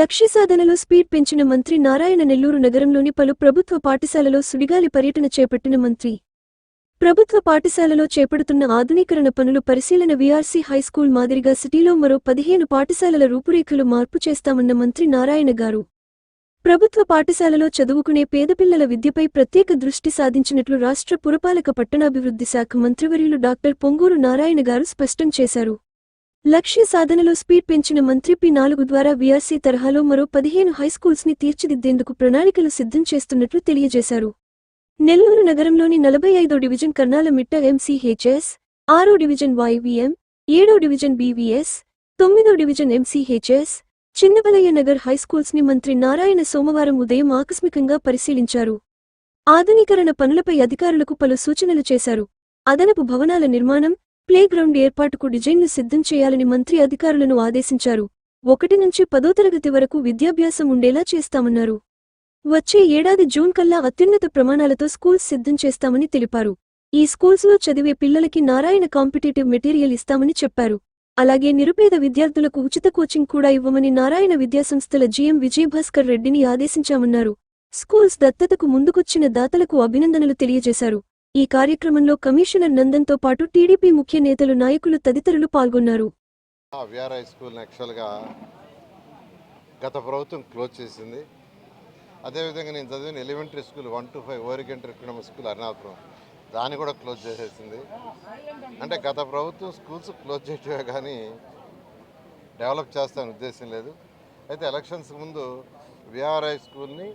లక్ష్య సాధనలో స్పీడ్ పెంచిన మంత్రి నారాయణ నెల్లూరు నగరంలోని పలు ప్రభుత్వ పాఠశాలలో సుడిగాలి పర్యటన చేపట్టిన మంత్రి. ప్రభుత్వ పాఠశాలలో చేపడుతున్న ఆధునీకరణ పనులు పరిశీలన వీఆర్సీ హైస్కూల్ మాదిరిగా సిటీలో మరో పదిహేను పాఠశాలల రూపురేఖలు మార్పు చేస్తామన్న మంత్రి నారాయణ గారు. ప్రభుత్వ పాఠశాలలో చదువుకునే పేదపిల్లల విద్యపై ప్రత్యేక దృష్టి సాధించినట్లు రాష్ట్ర పురపాలక పట్టణాభివృద్ధి శాఖ మంత్రివర్యులు డాక్టర్ పొంగూరు నారాయణ గారు స్పష్టం చేశారు. లక్ష్య సాధనలో స్పీడ్ పెంచిన మంత్రి పి నాలుగు ద్వారా వీఆర్సీ తరహాలో మరో పదిహేను హైస్కూల్స్ని తీర్చిదిద్దేందుకు ప్రణాళికలు సిద్ధం చేస్తున్నట్లు తెలియజేశారు. నెల్లూరు నగరంలోని నలభై ఐదో డివిజన్ కర్నాల మిట్ట ఎంసీహెచ్ఎస్ ఆరో డివిజన్ వైవీఎం ఏడో డివిజన్ బీవీఎస్ తొమ్మిదో డివిజన్ ఎంసీహెచ్ఎస్ చిన్నబలయ్య నగర్ హైస్కూల్స్ని మంత్రి నారాయణ సోమవారం ఉదయం ఆకస్మికంగా పరిశీలించారు. ఆధునీకరణ పనులపై అధికారులకు పలు సూచనలు చేశారు. అదనపు భవనాల నిర్మాణం ప్లేగ్రౌండ్ ఏర్పాటుకు డిజైన్ను సిద్ధం చేయాలని మంత్రి అధికారులను ఆదేశించారు. ఒకటి నుంచి పదో తరగతి వరకు విద్యాభ్యాసం ఉండేలా చేస్తామన్నారు. వచ్చే ఏడాది జూన్ కల్లా అత్యున్నత ప్రమాణాలతో స్కూల్స్ సిద్ధం చేస్తామని తెలిపారు. ఈ స్కూల్స్లో చదివే పిల్లలకి నారాయణ కాంపిటేటివ్ మెటీరియల్ ఇస్తామని చెప్పారు. అలాగే నిరుపేద విద్యార్థులకు ఉచిత కోచింగ్ కూడా ఇవ్వమని నారాయణ విద్యాసంస్థల జీఎం విజయభాస్కర్ రెడ్డిని ఆదేశించామన్నారు. స్కూల్స్ దత్తతకు ముందుకొచ్చిన దాతలకు అభినందనలు తెలియజేశారు. ఈ కార్యక్రమంలో కమిషనర్ నందన్తో పాటు టీడీపీ ముఖ్య నేతలు నాయకులు తదితరులు పాల్గొన్నారు. విఆర్ హై స్కూల్ యాక్చువల్గా గత ప్రభుత్వం క్లోజ్ చేసింది. అదేవిధంగా నేను చదివిన elementary school one two five ఓరిగెంటరీ economic school Arunapuram దాన్ని కూడా క్లోజ్ చేసేసింది. అంటే గత ప్రభుత్వం స్కూల్స్ క్లోజ్ చేయటమే కానీ డెవలప్ చేస్తామని ఉద్దేశం లేదు. అయితే ఎలక్షన్స్ ముందు విఆర్ఐ హై స్కూల్ని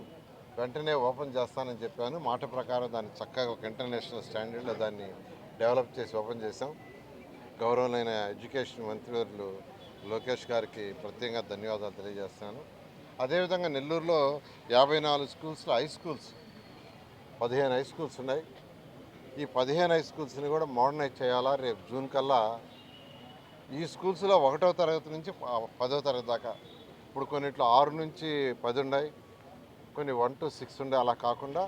వెంటనే ఓపెన్ చేస్తానని చెప్పాను. మాట ప్రకారం దాన్ని చక్కగా ఒక ఇంటర్నేషనల్ స్టాండర్డ్లో దాన్ని డెవలప్ చేసి ఓపెన్ చేశాం. గౌరవమైన ఎడ్యుకేషన్ మంత్రివర్యులు లోకేష్ గారికి ప్రత్యేకంగా ధన్యవాదాలు తెలియజేస్తాను అదేవిధంగా నెల్లూరులో యాభై నాలుగు స్కూల్స్లో హై స్కూల్స్ పదిహేను హై స్కూల్స్ ఉన్నాయి. ఈ పదిహేను హై స్కూల్స్ని కూడా మోడర్నైజ్ చేయాలా? రేపు జూన్ కల్లా ఈ స్కూల్స్లో ఒకటో తరగతి నుంచి పదో తరగతి దాకా. ఇప్పుడు కొన్నిట్లో ఆరు నుంచి పది ఉన్నాయి. కొన్ని వన్ టు సిక్స్ ఉండే అలా కాకుండా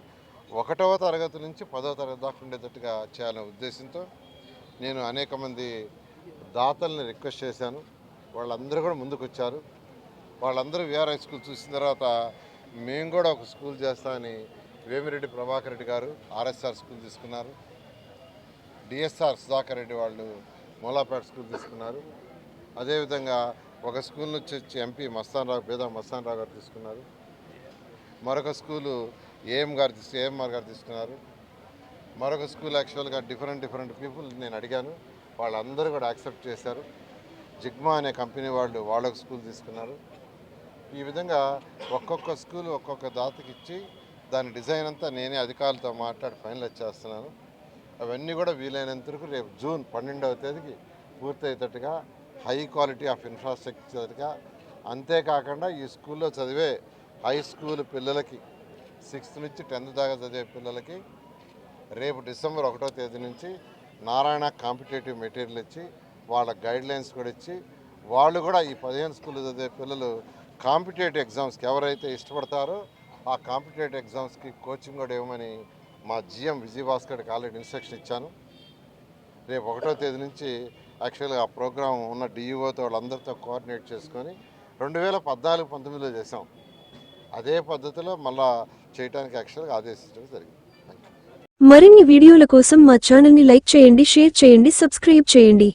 ఒకటవ తరగతి నుంచి పదవ తరగతి దాకా ఉండేటట్టుగా చేయాలనే ఉద్దేశంతో నేను అనేక మంది దాతల్ని రిక్వెస్ట్ చేశాను. వాళ్ళందరూ కూడా ముందుకు వచ్చారు. వాళ్ళందరూ విఆర్ హై స్కూల్ చూసిన తర్వాత మేము కూడా ఒక స్కూల్ చేస్తామని వేమిరెడ్డి ప్రభాకర్ రెడ్డి గారు ఆర్ఎస్ఆర్ స్కూల్ తీసుకున్నారు. డిఎస్ఆర్ సుధాకర్ రెడ్డి వాళ్ళు మూలాపేట స్కూల్ తీసుకున్నారు. అదేవిధంగా ఒక స్కూల్ నుంచి వచ్చి ఎంపీ మస్తాన్ రావు పేద మస్తాన్ రావు గారు తీసుకున్నారు. మరొక స్కూలు ఏఎం గారు తీసు ఏఎంఆర్ గారు తీసుకున్నారు. మరొక స్కూల్ యాక్చువల్గా డిఫరెంట్ డిఫరెంట్ పీపుల్ నేను అడిగాను. వాళ్ళందరూ కూడా యాక్సెప్ట్ చేశారు. జిగ్మా అనే కంపెనీ వాళ్ళు వాళ్ళొక స్కూల్ తీసుకున్నారు. ఈ విధంగా ఒక్కొక్క స్కూల్ ఒక్కొక్క దాతకి ఇచ్చి దాని డిజైన్ అంతా నేనే అధికారులతో మాట్లాడి ఫైనల్ చేస్తున్నాను. అవన్నీ కూడా వీలైనంత వరకు రేపు జూన్ పన్నెండవ తేదీకి పూర్తయ్యేటట్టుగా హై క్వాలిటీ ఆఫ్ ఇన్ఫ్రాస్ట్రక్చర్గా అంతేకాకుండా ఈ స్కూల్లో చదివే హై స్కూల్ పిల్లలకి సిక్స్త్ నుంచి టెన్త్ దాకా చదివే పిల్లలకి రేపు డిసెంబర్ ఒకటో తేదీ నుంచి నారాయణ కాంపిటేటివ్ మెటీరియల్ ఇచ్చి వాళ్ళ గైడ్ లైన్స్ కూడా ఇచ్చి వాళ్ళు కూడా ఈ పదిహేను స్కూల్లో చదివే పిల్లలు కాంపిటేటివ్ ఎగ్జామ్స్కి ఎవరైతే ఇష్టపడతారో ఆ కాంపిటేటివ్ ఎగ్జామ్స్కి కోచింగ్ కూడా ఇవ్వమని మా జిఎం విజయభాస్కర్కి ఆల్రెడీ ఇన్స్ట్రక్షన్ ఇచ్చాను. రేపు ఒకటో తేదీ నుంచి యాక్చువల్గా ఆ ప్రోగ్రామ్ ఉన్న డిఈఓతో వాళ్ళందరితో కోఆర్డినేట్ చేసుకొని రెండు వేల పద్నాలుగు పంతొమ్మిదిలో చేసాం అదే పద్ధతిలో మళ్ళా చేయడానికి యాక్చువల్గా ఆదేశించడం జరిగింది. మరిన్ని వీడియోల కోసం మా ఛానల్ని లైక్ చేయండి షేర్ చేయండి సబ్స్క్రైబ్ చేయండి.